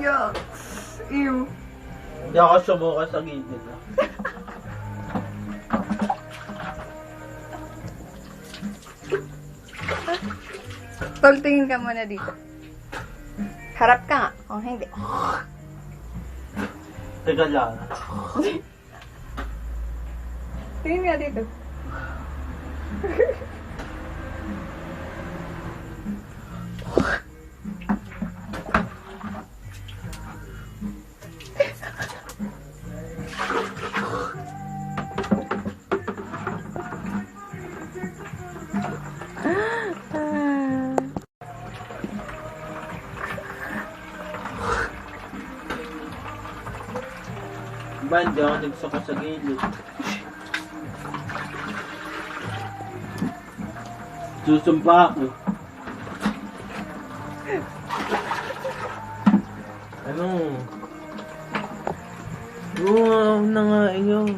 Yucks! Ew. Hindi ako sumuka sa gigil. Tol, tingin ka muna dito. Harap ka nga. O, oh, hindi. Teka lang. tingin ka dito. Ba, hindi ako nagsuka sa gilid. Susumpa ako. Ano? Oo, na nga yun.